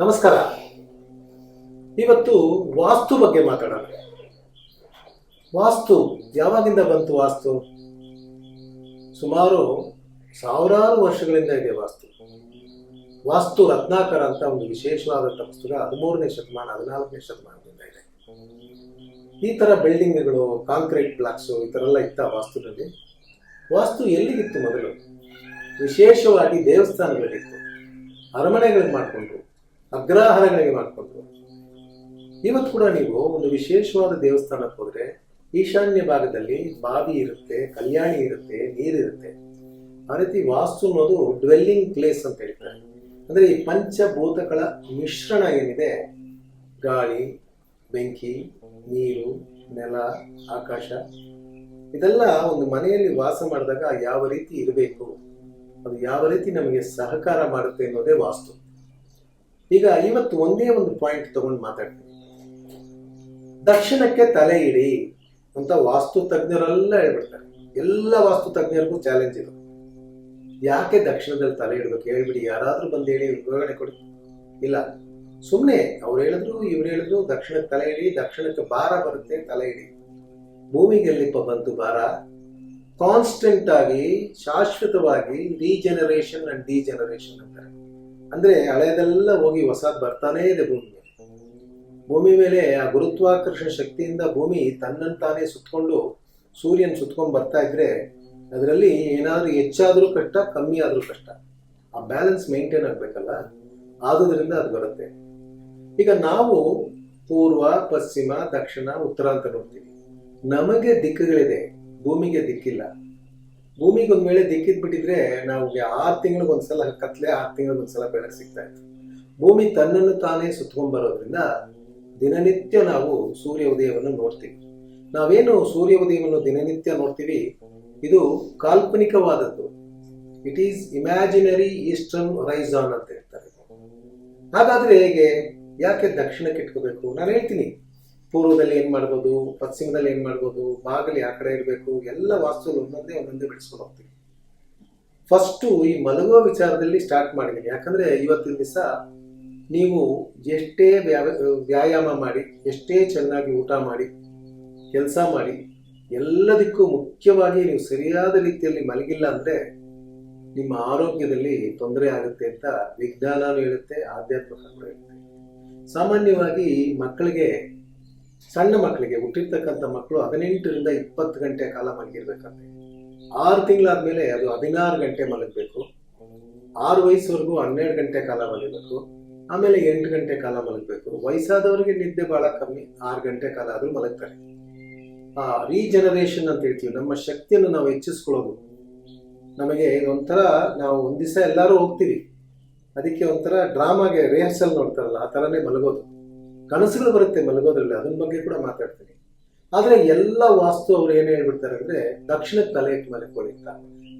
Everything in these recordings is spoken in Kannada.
ನಮಸ್ಕಾರ. ಇವತ್ತು ವಾಸ್ತು ಬಗ್ಗೆ ಮಾತಾಡೋಣ. ವಾಸ್ತು, ಯಾವಾಗಿಂದ ಬಂತು ವಾಸ್ತು? ಸುಮಾರು ಸಾವಿರಾರು ವರ್ಷಗಳಿಂದ ಇದೆ ವಾಸ್ತು. ವಾಸ್ತು ರತ್ನಾಕರ ಅಂತ ಒಂದು ವಿಶೇಷವಾದಂಥ ಪುಸ್ತಕ ಹದಿಮೂರನೇ ಶತಮಾನ, ಹದಿನಾಲ್ಕನೇ ಶತಮಾನದಿಂದ ಇದೆ. ಈ ಥರ ಬಿಲ್ಡಿಂಗ್ಗಳು, ಕಾಂಕ್ರೀಟ್ ಬ್ಲಾಕ್ಸು, ಈ ಥರ ಎಲ್ಲ ಇತ್ತ ವಾಸ್ತುನಲ್ಲಿ ವಾಸ್ತು ಎಲ್ಲಿಗಿತ್ತು ಮೊದಲು? ವಿಶೇಷವಾಗಿ ದೇವಸ್ಥಾನಗಳಿಗಿತ್ತು. ಅರಮನೆಗಳಿಗೆ ಮಾಡಿಕೊಂಡ್ರು. ಅಗ್ರಹಾರಗಳಿಗೆ ಮಾಡಿಕೊಂಡ್ರು. ಇವತ್ತು ಕೂಡ ನೀವು ಒಂದು ವಿಶೇಷವಾದ ದೇವಸ್ಥಾನಕ್ಕೆ ಹೋದ್ರೆ ಈಶಾನ್ಯ ಭಾಗದಲ್ಲಿ ಬಾವಿ ಇರುತ್ತೆ, ಕಲ್ಯಾಣಿ ಇರುತ್ತೆ ನೀರಿರುತ್ತೆ ಆ ರೀತಿ ವಾಸ್ತು ಅನ್ನೋದು ಡ್ವೆಲ್ಲಿಂಗ್ ಪ್ಲೇಸ್ ಅಂತ ಹೇಳ್ತಾರೆ. ಅಂದ್ರೆ ಈ ಪಂಚಭೂತಗಳ ಮಿಶ್ರಣ ಏನಿದೆ? ಗಾಳಿ, ಬೆಂಕಿ, ನೀರು, ನೆಲ, ಆಕಾಶ. ಇದೆಲ್ಲ ಒಂದು ಮನೆಯಲ್ಲಿ ವಾಸ ಮಾಡಿದಾಗ ಯಾವ ರೀತಿ ಇರಬೇಕು? ಅದು ಯಾವ ರೀತಿ ನಮಗೆ ಸಹಕಾರ ಮಾಡುತ್ತೆ ಅನ್ನೋದೇ ವಾಸ್ತು. ಈಗ ಇವತ್ತು ಒಂದೇ ಒಂದು ಪಾಯಿಂಟ್ ತಗೊಂಡು ಮಾತಾಡ್ತೀನಿ. ದಕ್ಷಿಣಕ್ಕೆ ತಲೆ ಇಡಿ ಅಂತ ವಾಸ್ತು ತಜ್ಞರೆಲ್ಲ ಹೇಳ್ಬಿಡ್ತಾರೆ. ಎಲ್ಲ ವಾಸ್ತು ತಜ್ಞರಿಗೂ ಚಾಲೆಂಜ್ ಇದು. ಯಾಕೆ ದಕ್ಷಿಣದಲ್ಲಿ ತಲೆ ಇಡಬೇಕು? ಹೇಳ್ಬಿಡಿ, ಯಾರಾದರೂ ಬಂದು ಹೇಳಿ ವಿವರಣೆ ಕೊಡಿ. ಇಲ್ಲ ಸುಮ್ಮನೆ ಅವ್ರು ಹೇಳಿದ್ರು, ಇವ್ರು ಹೇಳಿದ್ರು, ದಕ್ಷಿಣಕ್ಕೆ ತಲೆ ಇಡಿ, ದಕ್ಷಿಣಕ್ಕೆ ಭಾರ ಬರುತ್ತೆ, ತಲೆ ಇಡಿ. ಭೂಮಿಗೆ ಎಲ್ಲಿಪ್ಪ ಬಂತು ಭಾರ? ಕಾನ್ಸ್ಟೆಂಟ್ ಆಗಿ, ಶಾಶ್ವತವಾಗಿ ರೀಜನರೇಷನ್ ಅಂಡ್ ಡಿಜನರೇಷನ್ ಅಂತಾರೆ. ಅಂದ್ರೆ ಹಳೆಯದೆಲ್ಲ ಹೋಗಿ ಹೊಸದ್ ಬರ್ತಾನೇ ಇದೆ ಭೂಮಿ ಭೂಮಿ ಮೇಲೆ ಆ ಗುರುತ್ವಾಕರ್ಷಣ ಶಕ್ತಿಯಿಂದ ಭೂಮಿ ತನ್ನಂತಾನೇ ಸುತ್ತಕೊಂಡು ಸೂರ್ಯನ್ ಸುತ್ಕೊಂಡು ಬರ್ತಾ ಇದ್ರೆ ಅದರಲ್ಲಿ ಏನಾದ್ರೂ ಹೆಚ್ಚಾದ್ರೂ ಕಷ್ಟ, ಕಮ್ಮಿ ಆದ್ರೂ ಕಷ್ಟ. ಆ ಬ್ಯಾಲೆನ್ಸ್ ಮೇಂಟೈನ್ ಆಗ್ಬೇಕಲ್ಲ? ಆದುದರಿಂದ ಅದು ಬರುತ್ತೆ. ಈಗ ನಾವು ಪೂರ್ವ, ಪಶ್ಚಿಮ, ದಕ್ಷಿಣ, ಉತ್ತರ ಅಂತ ನೋಡ್ತೀವಿ. ನಮಗೆ ದಿಕ್ಕುಗಳಿದೆ, ಭೂಮಿಗೆ ದಿಕ್ಕಿಲ್ಲ. ಭೂಮಿಗೆ ಒಂದ್ ವೇಳೆ ದಿಕ್ಕಿದ್ ಬಿಟ್ಟಿದ್ರೆ ನಾವು ಆರು ತಿಂಗಳಿಗೆ ಒಂದ್ಸಲ ಕತ್ಲೆ, ಆರು ತಿಂಗಳಿಗೆ ಒಂದ್ಸಲ ಬೆಳಕು ಸಿಗ್ತಾ ಇತ್ತು. ಭೂಮಿ ತನ್ನನ್ನು ತಾನೇ ಸುತ್ಕೊಂಡ್ ಬರೋದ್ರಿಂದ ದಿನನಿತ್ಯ ನಾವು ಸೂರ್ಯ ಉದಯವನ್ನು ನೋಡ್ತೀವಿ. ನಾವೇನು ಸೂರ್ಯ ಉದಯವನ್ನು ದಿನನಿತ್ಯ ನೋಡ್ತೀವಿ? ಇದು ಕಾಲ್ಪನಿಕವಾದದ್ದು. It is imaginary eastern horizon ಅಂತ ಹೇಳ್ತಾರೆ. ಹಾಗಾದ್ರೆ ಹೇಗೆ? ಯಾಕೆ ದಕ್ಷಿಣಕ್ಕೆ ಇಟ್ಕೋಬೇಕು? ನಾನು ಹೇಳ್ತೀನಿ. ಪೂರ್ವದಲ್ಲಿ ಏನ್ ಮಾಡ್ಬೋದು, ಪಶ್ಚಿಮದಲ್ಲಿ ಏನ್ ಮಾಡ್ಬೋದು, ಬಾಗಿಲು ಯಾವ ಕಡೆ ಇರಬೇಕು, ಎಲ್ಲ ವಾಸ್ತುಗಳು ಒಂದೊಂದೇ ಒಂದೊಂದೇ ಬಿಡಿಸ್ಕೊಂಡು ಹೋಗ್ತೀವಿ. ಫಸ್ಟು ಈ ಮಲಗುವ ವಿಚಾರದಲ್ಲಿ ಸ್ಟಾರ್ಟ್ ಮಾಡಿದ್ದೀನಿ ಯಾಕಂದ್ರೆ ಇವತ್ತಿನ ದಿವಸ ನೀವು ಎಷ್ಟೇ ವ್ಯಾಯಾಮ ಮಾಡಿ, ಎಷ್ಟೇ ಚೆನ್ನಾಗಿ ಊಟ ಮಾಡಿ, ಕೆಲಸ ಮಾಡಿ, ಎಲ್ಲದಕ್ಕೂ ಮುಖ್ಯವಾಗಿ ನೀವು ಸರಿಯಾದ ರೀತಿಯಲ್ಲಿ ಮಲಗಿಲ್ಲ ಅಂದ್ರೆ ನಿಮ್ಮ ಆರೋಗ್ಯದಲ್ಲಿ ತೊಂದರೆ ಆಗುತ್ತೆ ಅಂತ ವಿಜ್ಞಾನನೂ ಹೇಳುತ್ತೆ ಆಧ್ಯಾತ್ಮಿಕ ಹೇಳುತ್ತೆ. ಸಾಮಾನ್ಯವಾಗಿ ಮಕ್ಕಳಿಗೆ ಸಣ್ಣ ಮಕ್ಕಳಿಗೆ ಹುಟ್ಟಿರ್ತಕ್ಕಂಥ ಮಕ್ಕಳು ಹದಿನೆಂಟರಿಂದ ಇಪ್ಪತ್ತು ಗಂಟೆ ಕಾಲ ಮಲಗಿರ್ಬೇಕಂತೆ. ಆರು ತಿಂಗಳಾದ್ಮೇಲೆ ಅದು ಹದಿನಾರು ಗಂಟೆ ಮಲಗಬೇಕು. ಆರು ವಯಸ್ಸುವರೆಗೂ ಹನ್ನೆರಡು ಗಂಟೆ ಕಾಲ ಮಲಗಬೇಕು. ಆಮೇಲೆ ಎಂಟು ಗಂಟೆ ಕಾಲ ಮಲಗಬೇಕು. ವಯಸ್ಸಾದವರಿಗೆ ನಿದ್ದೆ ಬಹಳ ಕಮ್ಮಿ, ಆರು ಗಂಟೆ ಕಾಲ ಆದರೂ ಮಲಗ್ತಾರೆ. ಆ ರೀಜನರೇಷನ್ ಅಂತ ಹೇಳ್ತೀವಿ, ನಮ್ಮ ಶಕ್ತಿಯನ್ನು ನಾವು ಹೆಚ್ಚಿಸ್ಕೊಳ್ಳೋದು. ನಮಗೆ ಒಂಥರ ನಾವು ಒಂದು ದಿವಸ ಎಲ್ಲರೂ ಹೋಗ್ತೀವಿ. ಅದಕ್ಕೆ ಒಂಥರ ಡ್ರಾಮಾಗೆ ರಿಹರ್ಸಲ್ ನೋಡ್ತಾರಲ್ಲ, ಆ ಥರನೇ ಮಲಗೋದು. ಕನಸುಗಳು ಬರುತ್ತೆ ಮಲಗೋದ್ರಲ್ಲಿ ಅದನ್ನ ಬಗ್ಗೆ ಕೂಡ ಮಾತಾಡ್ತೀನಿ. ಆದ್ರೆ ಎಲ್ಲ ವಾಸ್ತು ಅವ್ರು ಏನು ಹೇಳ್ಬಿಡ್ತಾರೆ ಅಂದ್ರೆ ದಕ್ಷಿಣಕ್ಕೆ ತಲೆ ಇಟ್ಟು ಅಂತ.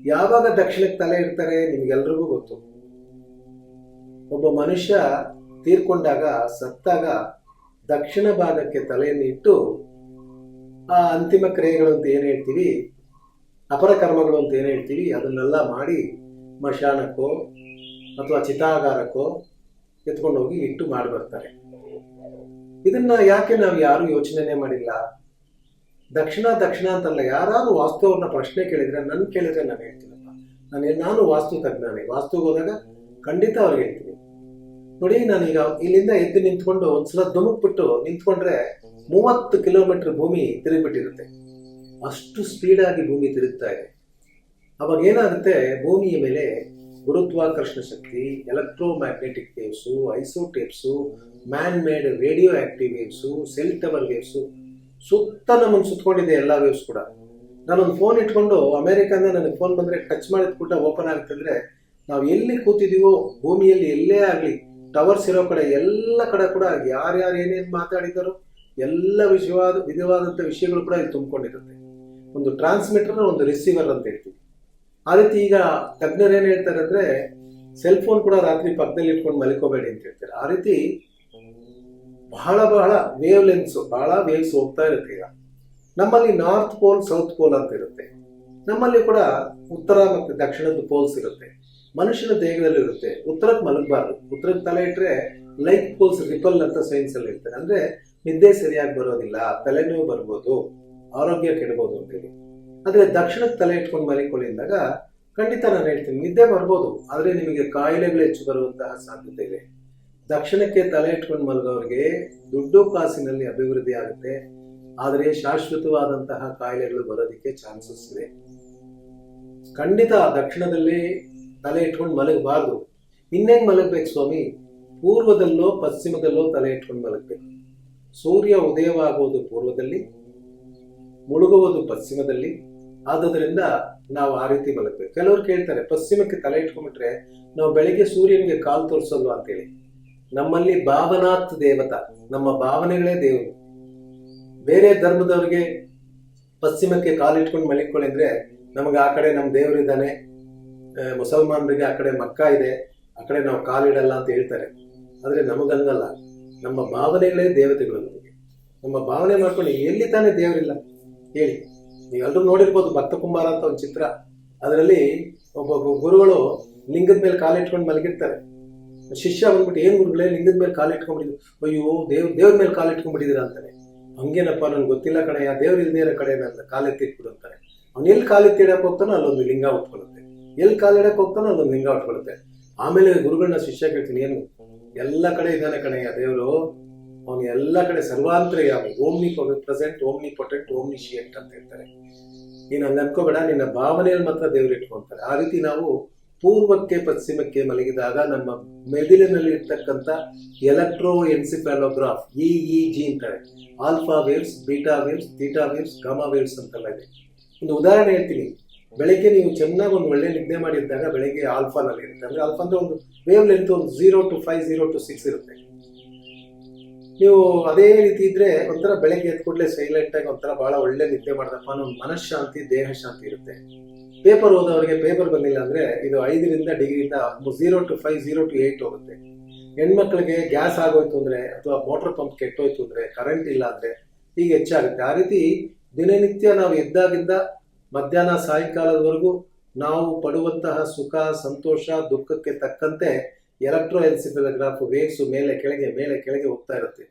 ಯಾವಾಗ ದಕ್ಷಿಣಕ್ಕೆ ತಲೆ ಇಡ್ತಾರೆ ನಿಮ್ಗೆಲ್ರಿಗೂ ಗೊತ್ತು. ಒಬ್ಬ ಮನುಷ್ಯ ತೀರ್ಕೊಂಡಾಗ, ಸತ್ತಾಗ ದಕ್ಷಿಣ ಭಾಗಕ್ಕೆ ತಲೆಯನ್ನು ಇಟ್ಟು, ಆ ಅಂತಿಮ ಕ್ರಿಯೆಗಳು ಅಂತ ಏನು ಹೇಳ್ತೀವಿ, ಅಪರ ಕರ್ಮಗಳು ಅಂತ ಏನು ಹೇಳ್ತೀವಿ, ಅದನ್ನೆಲ್ಲ ಮಾಡಿ ಮಶಾನಕ್ಕೋ ಅಥವಾ ಚಿತಾಗಾರಕ್ಕೋ ಎತ್ಕೊಂಡು ಹೋಗಿ ಇಟ್ಟು ಮಾಡಿ ಬರ್ತಾರೆ ಇದನ್ನ ಯಾಕೆ ನಾವು ಯಾರು ಯೋಚನೆನೇ ಮಾಡಿಲ್ಲ? ದಕ್ಷಿಣ ದಕ್ಷಿಣ ಅಂತಲ್ಲ ಯಾರಾದ್ರೂ ವಾಸ್ತುವನ್ನ ಪ್ರಶ್ನೆ ಕೇಳಿದ್ರೆ ನನ್ ಕೇಳಿದ್ರೆ ನಾನು ಹೇಳ್ತೀನಪ್ಪ. ನಾನು ನಾನು ವಾಸ್ತು ತಜ್ಞಾನಿ. ವಾಸ್ತುಗೆ ಹೋದಾಗ ಖಂಡಿತ ಅವ್ರಿಗೆ ಹೇಳ್ತೀನಿ. ನೋಡಿ ನಾನೀಗ ಇಲ್ಲಿಂದ ಎದ್ದು ನಿಂತ್ಕೊಂಡು ಒಂದ್ಸಲ ಧುಮುಕ್ಬಿಟ್ಟು ನಿಂತ್ಕೊಂಡ್ರೆ ಮೂವತ್ತು ಕಿಲೋಮೀಟರ್ ಭೂಮಿ ತಿರುಗಿಬಿಟ್ಟಿರುತ್ತೆ. ಅಷ್ಟು ಸ್ಪೀಡಾಗಿ ಭೂಮಿ ತಿರುಗ್ತಾ ಇದೆ. ಅವಾಗ ಏನಾಗುತ್ತೆ? ಭೂಮಿಯ ಮೇಲೆ ಗುರುತ್ವಾಕರ್ಷಣ ಶಕ್ತಿ electromagnetic waves isotopes man made radioactive waves cell tower waves ಸುತ್ತ ನಮ್ಮನ್ನು ಸುತ್ತಕೊಂಡಿದೆ ಎಲ್ಲ ವೇವ್ಸ್ ಕೂಡ. ನಾನೊಂದು ಫೋನ್ ಇಟ್ಕೊಂಡು ಅಮೆರಿಕದಿಂದ ನನಗೆ ಫೋನ್ ಬಂದ್ರೆ ಟಚ್ ಮಾಡಿದ ಕೂಡ ಓಪನ್ ಆಗುತ್ತೆ ಅಂದ್ರೆ ನಾವು ಎಲ್ಲಿ ಕೂತಿದೀವೋ, ಭೂಮಿಯಲ್ಲಿ ಎಲ್ಲೇ ಆಗಲಿ ಟವರ್ಸ್ ಇರೋ ಕಡೆ ಎಲ್ಲ ಕಡೆ ಕೂಡ ಯಾರ್ಯಾರು ಏನೇನು ಮಾತಾಡಿದಾರೋ ಎಲ್ಲ ವಿಷಯವಾದ ವಿಧವಾದಂಥ ವಿಷಯಗಳು ಕೂಡ ಇಲ್ಲಿ ತುಂಬಿಕೊಂಡಿರುತ್ತೆ. ಒಂದು ಟ್ರಾನ್ಸ್ಮಿಟರ್ ಒಂದು ರಿಸೀವರ್ ಅಂತ ಹೇಳ್ತೀವಿ. ಆ ರೀತಿ ಈಗ ತಜ್ಞರು ಏನ್ ಹೇಳ್ತಾರೆ ಅಂದ್ರೆ ಸೆಲ್ ಫೋನ್ ಕೂಡ ರಾತ್ರಿ ಪಕ್ಕದಲ್ಲಿ ಇಟ್ಕೊಂಡು ಮಲ್ಕೋಬೇಡಿ ಅಂತ ಹೇಳ್ತಾರೆ. ಆ ರೀತಿ ಬಹಳ ಬಹಳ ವೇವ್ ಲೆನ್ಸ್ ಬಹಳ ವೇವ್ಸ್ ಹೋಗ್ತಾ ಇರುತ್ತೆ ಈಗ. ನಮ್ಮಲ್ಲಿ ನಾರ್ತ್ ಪೋಲ್ ಸೌತ್ ಪೋಲ್ ಅಂತ ಇರುತ್ತೆ. ನಮ್ಮಲ್ಲಿ ಕೂಡ ಉತ್ತರ ಮತ್ತು ದಕ್ಷಿಣದ ಪೋಲ್ಸ್ ಇರುತ್ತೆ. ಮನುಷ್ಯನ ದೇಹದಲ್ಲಿ ಇರುತ್ತೆ. ಉತ್ತರಕ್ಕೆ ಮಲಗಬಾರ್ದು. ಉತ್ತರಕ್ಕೆ ತಲೆ ಇಟ್ಟರೆ ಲೈಕ್ ಪೋಲ್ಸ್ ರಿಪಲ್ ಅಂತ ಸೈನ್ಸ್ ಅಲ್ಲಿ ಇರ್ತಾರೆ ಅಂದ್ರೆ ನಿದ್ದೆ ಸರಿಯಾಗಿ ಬರೋದಿಲ್ಲ, ತಲೆನೋವು ಬರ್ಬೋದು, ಆರೋಗ್ಯ ಕೆಡಬಹುದು ಅಂತೇಳಿ ಆದ್ರೆ ದಕ್ಷಿಣಕ್ಕೆ ತಲೆ ಇಟ್ಕೊಂಡು ಮಲಿಕೊಳ್ಳಿ ಅಂದಾಗ ಖಂಡಿತ ನಾನು ಹೇಳ್ತೀನಿ, ನಿದ್ದೆ ಬರ್ಬೋದು, ಆದ್ರೆ ನಿಮಗೆ ಕಾಯಿಲೆಗಳು ಹೆಚ್ಚು ಬರುವಂತಹ ಸಾಧ್ಯತೆ ಇದೆ. ದಕ್ಷಿಣಕ್ಕೆ ತಲೆ ಇಟ್ಕೊಂಡು ಮಲಗೋರಿಗೆ ದುಡ್ಡು ಕಾಸಿನಲ್ಲಿ ಅಭಿವೃದ್ಧಿ ಆಗುತ್ತೆ, ಆದರೆ ಶಾಶ್ವತವಾದಂತಹ ಕಾಯಿಲೆಗಳು ಬರೋದಕ್ಕೆ ಚಾನ್ಸಸ್ ಇದೆ. ಖಂಡಿತ ದಕ್ಷಿಣದಲ್ಲಿ ತಲೆ ಇಟ್ಕೊಂಡು ಮಲಗಬಾರ್ದು. ಇನ್ನೇನ್ ಮಲಗಬೇಕು ಸ್ವಾಮಿ? ಪೂರ್ವದಲ್ಲೋ ಪಶ್ಚಿಮದಲ್ಲೋ ತಲೆ ಇಟ್ಕೊಂಡು ಮಲಗಬೇಕು. ಸೂರ್ಯ ಉದಯವಾಗುವುದು ಪೂರ್ವದಲ್ಲಿ ಮುಳುಗುವುದು ಪಶ್ಚಿಮದಲ್ಲಿ. ಆದುದರಿಂದ ನಾವು ಆ ರೀತಿ ಮಲಗಬೇಕು ಕೆಲವರು ಕೇಳ್ತಾರೆ, ಪಶ್ಚಿಮಕ್ಕೆ ತಲೆ ಇಟ್ಕೊಂಡ್ಬಿಟ್ರೆ ನಾವು ಬೆಳಿಗ್ಗೆ ಸೂರ್ಯನಿಗೆ ಕಾಲು ತೋರಿಸಲ್ವಾ ಅಂತೇಳಿ. ನಮ್ಮಲ್ಲಿ ಭಾವನಾತ್ ದೇವತ, ನಮ್ಮ ಭಾವನೆಗಳೇ ದೇವರು. ಬೇರೆ ಧರ್ಮದವರಿಗೆ ಪಶ್ಚಿಮಕ್ಕೆ ಕಾಲಿಟ್ಕೊಂಡು ಮಲಿಕೊಳ್ಳಿ ಅಂದ್ರೆ ನಮಗೆ ಆ ಕಡೆ ನಮ್ಮ ದೇವರಿದ್ದಾನೆ ಮುಸಲ್ಮಾನರಿಗೆ ಆ ಕಡೆ ಮಕ್ಕ ಇದೆ, ಆ ಕಡೆ ನಾವು ಕಾಲಿಡಲ್ಲ ಅಂತ ಹೇಳ್ತಾರೆ. ಆದ್ರೆ ನಮಗಂಗಲ್ಲ. ನಮ್ಮ ಭಾವನೆಗಳೇ ದೇವತೆಗಳು ನಮಗೆ. ನಮ್ಮ ಭಾವನೆ ಮಾಡ್ಕೊಂಡು ಎಲ್ಲಿ ತಾನೇ ದೇವರಿಲ್ಲ. ಹೇಳಿ. ನೀವೆಲ್ಲರೂ ನೋಡಿರ್ಬೋದು ಭಕ್ತ ಕುಮಾರ ಅಂತ ಒಂದು ಚಿತ್ರ. ಅದರಲ್ಲಿ ಒಬ್ಬ ಗುರುಗಳು ಲಿಂಗದ ಮೇಲೆ ಕಾಲಿಟ್ಕೊಂಡು ಮಲಗಿರ್ತಾರೆ. ಶಿಷ್ಯ ಬಂದ್ಬಿಟ್ಟು, ಏನ್ ಗುರುಗಳೇ, ಲಿಂಗದ ಮೇಲೆ ಕಾಲಿಟ್ಕೊಂಡ್ಬಿಟ್ಟಿದ್ರು ಅಯ್ಯೋ, ದೇವ್, ದೇವ್ರ ಮೇಲೆ ಕಾಲಿಟ್ಕೊಂಡ್ಬಿಟ್ಟಿದ್ದೀರಾ ಅಂತಾನೆ ಹಂಗೇನಪ್ಪ ನನ್ಗೆ ಗೊತ್ತಿಲ್ಲ ಕಣಯ್ಯ, ದೇವ್ರ ಇಲ್ದೇ ಇರೋ ಕಡೆ ನನ್ನ ಕಾಲೆತ್ತಿಟ್ಬಿಡು ಅಂತಾರೆ. ಅವ್ನು ಎಲ್ಲಿ ಕಾಲೆತ್ತಿಡಕ್ಕೆ ಹೋಗ್ತಾನೋ ಅಲ್ಲೊಂದು ಲಿಂಗ ಉಟ್ಕೊಳ್ಳುತ್ತೆ ಎಲ್ಲಿ ಕಾಲಿಡಕ್ಕೆ ಹೋಗ್ತಾನೋ ಅಲ್ಲೊಂದು ಲಿಂಗ ಉಟ್ಕೊಳ್ಳುತ್ತೆ ಆಮೇಲೆ ಗುರುಗಳನ್ನ ಶಿಷ್ಯ ಕೇಳ್ತೀನಿ, ಏನು ಎಲ್ಲ ಕಡೆ ಇದ್ದಾನೆ ಕಣಯ್ಯ, ದೇವರು. ಅವನು ಎಲ್ಲ ಕಡೆ ಸರ್ವಾಂತರ್ಯಾಮಿ omnipresent omnipotent omniscient ಅಂತ ಹೇಳ್ತಾರೆ. ನೀನು ಅಲ್ಲಿ ಅನ್ಕೋಬೇಡ, ನಿನ್ನ ಭಾವನೆಯಲ್ಲಿ ಮಾತ್ರ ದೇವರು ಇಟ್ಕೊಂತಾರೆ. ಆ ರೀತಿ ನಾವು ಪೂರ್ವಕ್ಕೆ, ಪಶ್ಚಿಮಕ್ಕೆ ಮಲಗಿದಾಗ ನಮ್ಮ ಮೆದುಳಿನಲ್ಲಿ ಇರ್ತಕ್ಕಂಥ electroencephalograph E E G ಅಂತಾರೆ. Alpha waves beta waves theta waves gamma waves ಅಂತೆಲ್ಲ ಇದೆ. ಒಂದು ಉದಾಹರಣೆ ಹೇಳ್ತೀನಿ. ಬೆಳಗ್ಗೆ ನೀವು ಚೆನ್ನಾಗಿ ಒಂದು ಒಳ್ಳೆ ನಿದ್ದೆ ಮಾಡಿದ್ದಾಗ ಬೆಳಗ್ಗೆ ಆಲ್ಫಾನಲ್ಲಿ ಇರುತ್ತೆ ಅಂದ್ರೆ ಆಲ್ಫಾ ಅಂದ್ರೆ ಒಂದು ವೇವ್ ಲೆಂತ್ ಒಂದು zero to five zero to six ಇರುತ್ತೆ. ನೀವು ಅದೇ ರೀತಿ ಇದ್ರೆ ಒಂಥರ ಬೆಳಗ್ಗೆ ಎದ್ದ ಕೂಡಲೇ ಸೈಲೆಂಟ್ ಆಗಿ ಒಂಥರ ಬಹಳ ಒಳ್ಳೆ ನಿದ್ದೆ ಮಾಡಿದಪ್ಪ. ಅನ್ನೋ ಮನಃಶಾಂತಿ, ದೇಹ ಶಾಂತಿ ಇರುತ್ತೆ. ಪೇಪರ್ ಓದೋರಿಗೆ ಪೇಪರ್ ಬಂದಿಲ್ಲ ಅಂದ್ರೆ ಇದು ಐದರಿಂದ ಡಿಗ್ರಿಯಿಂದ zero to five zero to eight ಹೋಗುತ್ತೆ. ಹೆಣ್ಮಕ್ಳಿಗೆ ಗ್ಯಾಸ್ ಆಗೋಯ್ತು ಅಂದ್ರೆ ಅಥವಾ ಮೋಟರ್ ಪಂಪ್ ಕೆಟ್ಟೋಯ್ತು ಅಂದ್ರೆ ಕರೆಂಟ್ ಇಲ್ಲ ಅಂದ್ರೆ ಹೀಗೆ ಹೆಚ್ಚಾಗುತ್ತೆ. ಆ ರೀತಿ ದಿನನಿತ್ಯ ನಾವು ಎದ್ದಾಗಿಂದ ಮಧ್ಯಾಹ್ನ ಸಾಯಂಕಾಲದವರೆಗೂ ನಾವು ಪಡುವಂತಹ ಸುಖ, ಸಂತೋಷ, ದುಃಖಕ್ಕೆ ತಕ್ಕಂತೆ ಎಲೆಕ್ಟ್ರೋ ಎನ್ಸಿಫಿಲೋಗ್ರಾಫ್ ವೇವ್ಸ್ ಮೇಲೆ ಕೆಳಗೆ ಮೇಲೆ ಕೆಳಗೆ ಹೋಗ್ತಾ ಇರುತ್ತೆ.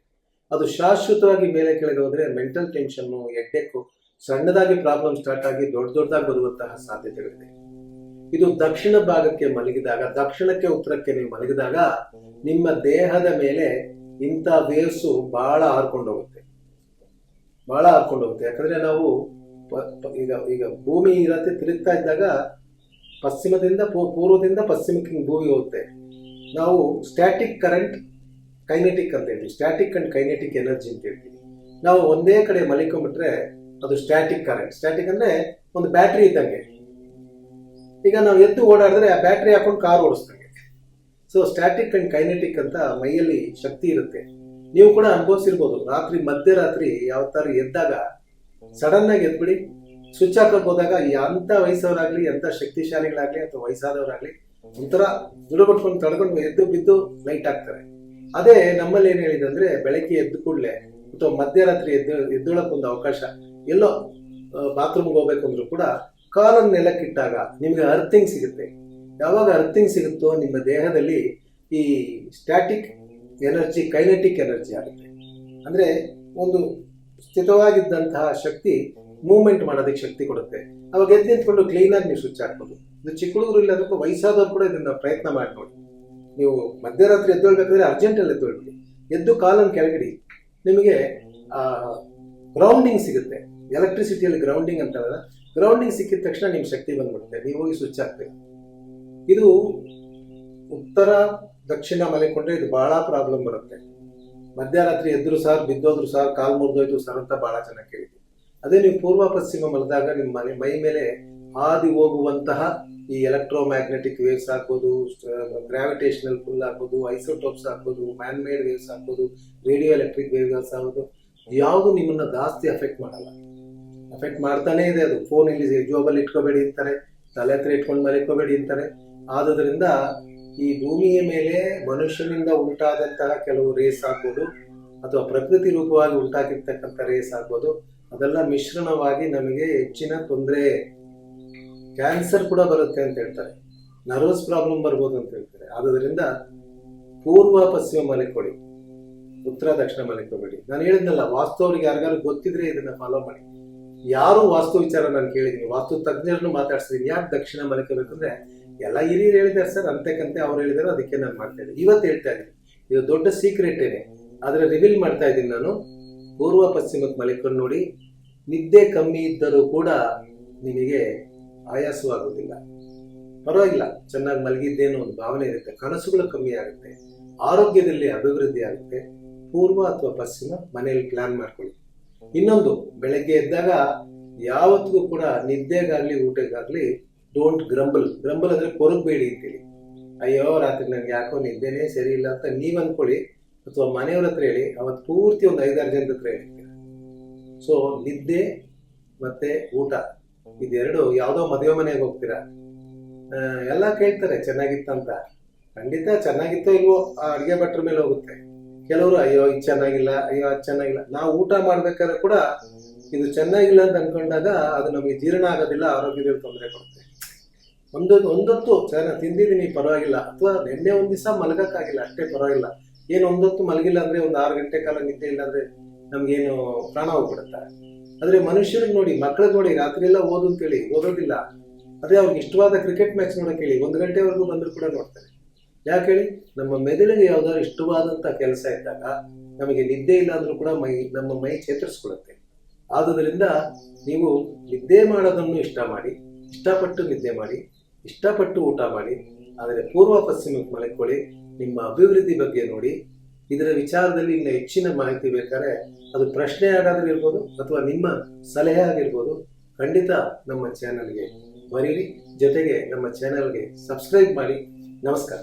ಅದು ಶಾಶ್ವತವಾಗಿ ಮೇಲೆ ಕೆಳಗೆ ಹೋದರೆ ಮೆಂಟಲ್ ಟೆನ್ಷನ್ನು ಎಡ್ಡೆಕ್ಕು ಸಣ್ಣದಾಗಿ ಪ್ರಾಬ್ಲಮ್ ಸ್ಟಾರ್ಟ್ ಆಗಿ ದೊಡ್ಡ ದೊಡ್ಡದಾಗಿ ಬರುವಂತಹ ಸಾಧ್ಯತೆಗಳಿದೆ. ಇದು ದಕ್ಷಿಣ ಭಾಗಕ್ಕೆ ಮಲಗಿದಾಗ, ದಕ್ಷಿಣಕ್ಕೆ ಉತ್ತರಕ್ಕೆ ನೀವು ಮಲಗಿದಾಗ ನಿಮ್ಮ ದೇಹದ ಮೇಲೆ ಇಂಥ ವೇವ್ಸು ಬಹಳ ಹಾರ್ಕೊಂಡು ಹೋಗುತ್ತೆ. ಬಹಳ ಹಾರ್ಕೊಂಡು ಹೋಗುತ್ತೆ. ಯಾಕಂದ್ರೆ ನಾವು ಈಗ ಈಗ ಭೂಮಿ ಇರತ್ತೆ, ತಿರುಗ್ತಾ ಇದ್ದಾಗ ಪಶ್ಚಿಮದಿಂದ ಪೂರ್ವದಿಂದ ಪಶ್ಚಿಮಕ್ಕೆ ಭೂಮಿ ಹೋಗುತ್ತೆ. ನಾವು ಸ್ಟ್ಯಾಟಿಕ್ ಕರೆಂಟ್ ಕೈನೆಟಿಕ್ ಅಂತ ಹೇಳ್ತೀವಿ. ಸ್ಟ್ಯಾಟಿಕ್ ಅಂಡ್ ಕೈನೆಟಿಕ್ ಎನರ್ಜಿ ಅಂತ ಹೇಳ್ತೀವಿ. ನಾವು ಒಂದೇ ಕಡೆ ಮಲಿಕೊಂಡ್ಬಿಟ್ರೆ ಅದು ಸ್ಟ್ಯಾಟಿಕ್ ಕರೆಂಟ್ ಸ್ಟ್ಯಾಟಿಕ್ ಅಂದ್ರೆ ಒಂದು ಬ್ಯಾಟ್ರಿ ಇದ್ದಂಗೆ. ಈಗ ನಾವು ಎದ್ದು ಓಡಾಡಿದ್ರೆ ಆ ಬ್ಯಾಟ್ರಿ ಹಾಕೊಂಡು ಕಾರ್ ಓಡಿಸ್ದಂಗೆ. ಸೊ ಸ್ಟ್ಯಾಟಿಕ್ ಅಂಡ್ ಕೈನೆಟಿಕ್ ಅಂತ ಮೈಯಲ್ಲಿ ಶಕ್ತಿ ಇರುತ್ತೆ. ನೀವು ಕೂಡ ಅನುಭವಿಸಿರ್ಬೋದು. ರಾತ್ರಿ, ಮಧ್ಯರಾತ್ರಿ ಯಾವ ಎದ್ದಾಗ ಸಡನ್ ಆಗಿ ಎದ್ಬಿಡಿ. ಸ್ವಿಚ್ ಹಾಕಕ್ ಹೋದಾಗ ಎಂಥ ವಯಸ್ಸವರಾಗ್ಲಿ ಎಂಥ ಶಕ್ತಿಶಾಲಿಗಳಾಗ್ಲಿ, ಅಥವಾ ವಯಸ್ಸಾದವರಾಗ್ಲಿ ಒಂಥರ ದುಡಬಟ್ಕೊಂಡು ತಡ್ಕೊಂಡು ಎದ್ದು ಬಿದ್ದು ಲೈಟ್ ಆಗ್ತಾರೆ. ಅದೇ ನಮ್ಮಲ್ಲಿ ಏನ್ ಹೇಳಿದೆ ಅಂದ್ರೆ ಬೆಳಗ್ಗೆ ಎದ್ದು ಕೂಡಲೇ ಅಥವಾ ಮಧ್ಯರಾತ್ರಿ ಎದ್ದು ಎದ್ದೊಳಕ್ ಒಂದು ಅವಕಾಶ. ಎಲ್ಲೋ ಬಾತ್ರೂಮ್ಗೆ ಹೋಗ್ಬೇಕು ಅಂದ್ರೂ ಕೂಡ ಕಾಲನ್ನು ನೆಲಕ್ಕಿಟ್ಟಾಗ ನಿಮಗೆ ಅರ್ಥಿಂಗ್ ಸಿಗುತ್ತೆ. ಯಾವಾಗ ಅರ್ಥಿಂಗ್ ಸಿಗುತ್ತೋ ನಿಮ್ಮ ದೇಹದಲ್ಲಿ ಈ ಸ್ಟ್ಯಾಟಿಕ್ ಎನರ್ಜಿ ಕೈನೆಟಿಕ್ ಎನರ್ಜಿ ಆಗುತ್ತೆ. ಅಂದ್ರೆ ಒಂದು ಸ್ಥಿತವಾಗಿದ್ದಂತಹ ಶಕ್ತಿ ಮೂವ್ಮೆಂಟ್ ಮಾಡೋದಕ್ಕೆ ಶಕ್ತಿ ಕೊಡುತ್ತೆ. ಅವಾಗ ಎದ್ದು ನಿಂತ್ಕೊಂಡು ಕ್ಲೀನಾಗಿ ನೀವು ಸ್ವಿಚ್ ಹಾಕ್ಬೋದು ಇದು ಚಿಕ್ಕ ಇಲ್ಲ ಅದಕ್ಕೂ ವಯಸ್ಸಾದವ್ರು ಕೂಡ ಇದನ್ನ ಪ್ರಯತ್ನ ಮಾಡಿ ನೀವು ಮಧ್ಯರಾತ್ರಿ ಎದ್ದೇಳ್ಬೇಕಾದ್ರೆ ಅರ್ಜೆಂಟಲ್ಲಿ ಎದ್ದೇಳ್ಬಿಡಿ ಎದ್ದು ಕಾಲನ್ನು ಕೆಳಗಿಡಿ. ನಿಮಗೆ ಗ್ರೌಂಡಿಂಗ್ ಸಿಗುತ್ತೆ. ಎಲೆಕ್ಟ್ರಿಸಿಟಿಯಲ್ಲಿ ಗ್ರೌಂಡಿಂಗ್ ಅಂತಾರಲ್ಲ ಗ್ರೌಂಡಿಂಗ್ ಸಿಕ್ಕಿದ ತಕ್ಷಣ ನಿಮ್ಮ ಶಕ್ತಿ ಬಂದ್ಬಿಡುತ್ತೆ. ನೀವು ಹೋಗಿ ಸ್ವಿಚ್ ಆಗ್ತೀರಿ ಇದು ಉತ್ತರ, ದಕ್ಷಿಣ ಮಲೆಕೊಂಡ್ರೆ ಇದು ಬಹಳ ಪ್ರಾಬ್ಲಮ್ ಬರುತ್ತೆ. ಮಧ್ಯರಾತ್ರಿ ಎದ್ರು ಸಾರ್, ಬಿದ್ದೋದ್ರು ಸಾರ್, ಕಾಲು ಮುರಿದೋಯ್ತು ಸರ್ ಅಂತ ಬಹಳ ಚೆನ್ನಾಗಿ ಕೇಳಿದ್ವಿ ಅದೇ ನೀವು ಪೂರ್ವ ಪಶ್ಚಿಮ ಮಲದಾಗ ನಿಮ್ಮ ಮನೆ, ಮೈ ಮೇಲೆ ಹಾದಿ ಹೋಗುವಂತಹ ಈ ಎಲೆಕ್ಟ್ರೋ ಮ್ಯಾಗ್ನೆಟಿಕ್ ವೇವ್ಸ್ ಹಾಕೋದು ಗ್ರಾವಿಟೇಷನಲ್ ಫುಲ್ ಹಾಕೋದು ಐಸೋಟೋಪ್ಸ್ ಹಾಕೋದು ಮ್ಯಾನ್ ಮೇಡ್ ವೇವ್ಸ್ ಹಾಕೋದು ರೇಡಿಯೋ ಎಲೆಕ್ಟ್ರಿಕ್ ವೇವ್ಸ್ ಹಾಕೋದು ಯಾವುದು ನಿಮ್ಮನ್ನ ಜಾಸ್ತಿ ಅಫೆಕ್ಟ್ ಮಾಡಲ್ಲ. ಅಫೆಕ್ಟ್ ಮಾಡ್ತಾನೆ ಇದೆ ಅದು. ಫೋನ್ ಇಲ್ಲಿ ಜೋಬಲ್ಲಿ ಇಟ್ಕೋಬೇಡಿ ಅಂತಾರೆ, ತಲೆ ಹತ್ರ ಇಟ್ಕೊಂಡು ಮಲಿಕೋಬೇಡಿ ಅಂತಾರೆ. ಆದುದರಿಂದ ಈ ಭೂಮಿಯ ಮೇಲೆ ಮನುಷ್ಯನಿಂದ ಉಂಟಾದಂತಹ ಕೆಲವು ರೇಸ್ ಆಗ್ಬೋದು ಅಥವಾ ಪ್ರಕೃತಿ ರೂಪವಾಗಿ ಉಂಟಾಗಿರ್ತಕ್ಕಂಥ ರೇಸ್ ಆಗ್ಬೋದು ಅದೆಲ್ಲ ಮಿಶ್ರಣವಾಗಿ ನಮಗೆ ಹೆಚ್ಚಿನ ತೊಂದರೆ ಕ್ಯಾನ್ಸರ್ ಕೂಡ ಬರುತ್ತೆ ಅಂತ ಹೇಳ್ತಾರೆ. ನರ್ವಸ್ ಪ್ರಾಬ್ಲಮ್ ಬರ್ಬೋದು ಅಂತ ಹೇಳ್ತಾರೆ. ಆದ್ದರಿಂದ ಪೂರ್ವ ಪಶ್ಚಿಮ ಮಲಕ್ಕೊಡಿ ಉತ್ತರ ದಕ್ಷಿಣ ಮಲಕ್ಕೋಬೇಡಿ ನಾನು ಹೇಳಿದ್ನಲ್ಲ ವಾಸ್ತು ಅವ್ರಿಗೆ ಯಾರಿಗಾದ್ರು ಗೊತ್ತಿದ್ರೆ ಇದನ್ನ ಫಾಲೋ ಮಾಡಿ. ಯಾರು ವಾಸ್ತು ವಿಚಾರ ನಾನು ಕೇಳಿದೀನಿ ವಾಸ್ತು ತಜ್ಞರನ್ನು ಮಾತಾಡ್ಸಿದೀನಿ ಯಾಕೆ ದಕ್ಷಿಣ ಮಲಕಬೇಕಂದ್ರೆ ಎಲ್ಲ ಹಿರಿಯರು ಹೇಳಿದ್ದಾರೆ ಸರ್ ಅಂತಕ್ಕಂತೆ ಅವ್ರು ಹೇಳಿದಾರೆ ಅದಕ್ಕೆ ನಾನು ಮಾಡ್ತಾ ಇದ್ದೀನಿ. ಇವತ್ತು ಹೇಳ್ತಾ ಇದ್ದೀನಿ. ಇದು ದೊಡ್ಡ ಸೀಕ್ರೆಟ್ ಏನೇ. ಆದರೆ ರಿವೀಲ್ ಮಾಡ್ತಾ ಇದ್ದೀನಿ ನಾನು. ಪೂರ್ವ ಪಶ್ಚಿಮಕ್ಕೆ ಮಲಿಕೊಂಡು ನೋಡಿ. ನಿದ್ದೆ ಕಮ್ಮಿ ಇದ್ದರೂ ಕೂಡ ನಿಮಗೆ ಆಯಾಸವಾಗುವುದಿಲ್ಲ. ಪರವಾಗಿಲ್ಲ, ಚೆನ್ನಾಗಿ ಮಲಗಿದ್ದೇನೋ ಒಂದು ಭಾವನೆ ಇರುತ್ತೆ. ಕನಸುಗಳು ಕಮ್ಮಿ ಆಗುತ್ತೆ ಆರೋಗ್ಯದಲ್ಲಿ ಅಭಿವೃದ್ಧಿ ಆಗುತ್ತೆ. ಪೂರ್ವ ಅಥವಾ ಪಶ್ಚಿಮ ಮನೆಯಲ್ಲಿ ಪ್ಲಾನ್ ಮಾಡ್ಕೊಳ್ಳಿ. ಇನ್ನೊಂದು, ಬೆಳಗ್ಗೆ ಎದ್ದಾಗ ಯಾವತ್ತಿಗೂ ಕೂಡ ನಿದ್ದೆಗಾಗ್ಲಿ ಊಟಕ್ಕಾಗ್ಲಿ ಡೋಂಟ್ ಗ್ರಂಬಲ್ ಗ್ರಂಬಲ್ ಅಂದ್ರೆ ಕೊರಗಬೇಡಿ ಅಂತೇಳಿ. ಅಯ್ಯೋ, ರಾತ್ರಿ ನಂಗೆ ಯಾಕೋ ನಿದ್ದೆನೇ ಸರಿ ಇಲ್ಲ ಅಂತ ನೀವ್ ಅನ್ಕೊಳ್ಳಿ. ಅಥವಾ ಮನೆಯವ್ರ ಹತ್ರ ಹೇಳಿ ಅವತ್ತು ಪೂರ್ತಿ ಒಂದು ಐದಾರು ಜನದ ಹತ್ರ ಹೇಳ್ತೀರ ಸೊ ನಿದ್ದೆ ಮತ್ತೆ ಊಟ. ಇದೆರಡು ಯಾವುದೋ ಮದುವೆ ಮನೆಗೆ ಹೋಗ್ತೀರಾ? ಎಲ್ಲ ಕೇಳ್ತಾರೆ, ಚೆನ್ನಾಗಿತ್ತಂತ. ಖಂಡಿತ ಚೆನ್ನಾಗಿತ್ತೋ ಇಲ್ವೋ, ಆ ಅಡುಗೆ ಭಟ್ರ ಮೇಲೆ ಹೋಗುತ್ತೆ. ಕೆಲವರು, ಅಯ್ಯೋ, ಇದು ಚೆನ್ನಾಗಿಲ್ಲ, ಅಯ್ಯೋ, ಅದು ಚೆನ್ನಾಗಿಲ್ಲ. ನಾವು ಊಟ ಮಾಡ್ಬೇಕಾದ್ರೆ ಕೂಡ ಇದು ಚೆನ್ನಾಗಿಲ್ಲ ಅಂತ ಅನ್ಕೊಂಡಾಗ ಅದು ನಮಗೆ ಜೀರ್ಣ ಆಗೋದಿಲ್ಲ, ಆರೋಗ್ಯದಲ್ಲಿ ತೊಂದರೆ ಕೊಡುತ್ತೆ. ಒಂದೊಂದು ಒಂದೊತ್ತು ಚೆನ್ನಾಗಿ ತಿಂದಿದ್ದೀನಿ, ಪರವಾಗಿಲ್ಲ. ಅಥವಾ ನಿನ್ನೆ ಒಂದ್ ದಿವಸ ಮಲಗಕ್ಕಾಗಿಲ್ಲ, ಅಷ್ಟೇ ಪರವಾಗಿಲ್ಲ. ಏನು ಒಂದೊತ್ತು ಮಲಗಿಲ್ಲ ಅಂದ್ರೆ ಒಂದು ಆರು ಗಂಟೆ ಕಾಲ ನಿದ್ದೆ ಇಲ್ಲ ಅಂದ್ರೆ ನಮ್ಗೇನು ಪ್ರಾಣ ಹೋಗ್ಬಿಡುತ್ತೆ? ಆದ್ರೆ ಮನುಷ್ಯರಿಗೆ ನೋಡಿ ಮಕ್ಕಳಿಗೆ ನೋಡಿ ರಾತ್ರಿ ಎಲ್ಲ ಓದು ಅಂತೇಳಿ ಓದೋದಿಲ್ಲ. ಅದೇ ಅವ್ರಿಗೆ ಇಷ್ಟವಾದ ಕ್ರಿಕೆಟ್ ಮ್ಯಾಚ್ ನೋಡೋಕೆ ಹೇಳಿ, ಒಂದು ಗಂಟೆವರೆಗೂ ಬಂದರೂ ಕೂಡ ನೋಡ್ತಾರೆ. ಯಾಕೆ ಹೇಳಿ? ನಮ್ಮ ಮೆದುಳಿಗೆ ಯಾವ್ದಾದ್ರು ಇಷ್ಟವಾದಂತ ಕೆಲಸ ಇದ್ದಾಗ ನಮಗೆ ನಿದ್ದೆ ಇಲ್ಲ ಅಂದ್ರೂ ಕೂಡ ಮೈ, ನಮ್ಮ ಮೈ ಚೇತರಿಸ್ಕೊಳ್ಳುತ್ತೆ ಆದುದರಿಂದ ನೀವು ನಿದ್ದೆ ಮಾಡೋದನ್ನು ಇಷ್ಟ ಮಾಡಿ, ಇಷ್ಟಪಟ್ಟು ನಿದ್ದೆ ಮಾಡಿ, ಇಷ್ಟಪಟ್ಟು ಊಟ ಮಾಡಿ, ಆದರೆ ಪೂರ್ವ ಪಶ್ಚಿಮಕ್ಕೆ ಮಲಕೊಳ್ಳಿ ನಿಮ್ಮ ಅಭಿವೃದ್ಧಿ ಬಗ್ಗೆ ನೋಡಿ ಇದರ ವಿಚಾರದಲ್ಲಿ ಇನ್ನು ಹೆಚ್ಚಿನ ಮಾಹಿತಿ ಬೇಕಾದ್ರೆ ಅದು ಪ್ರಶ್ನೆ ಆಗಾದ್ರೂ ಇರ್ಬೋದು ಅಥವಾ ನಿಮ್ಮ ಸಲಹೆ ಆಗಿರ್ಬೋದು, ಖಂಡಿತ ನಮ್ಮ ಚಾನಲ್ಗೆ ಬರೀರಿ. ಜೊತೆಗೆ ನಮ್ಮ ಚಾನಲ್ಗೆ ಸಬ್ಸ್ಕ್ರೈಬ್ ಮಾಡಿ. ನಮಸ್ಕಾರ.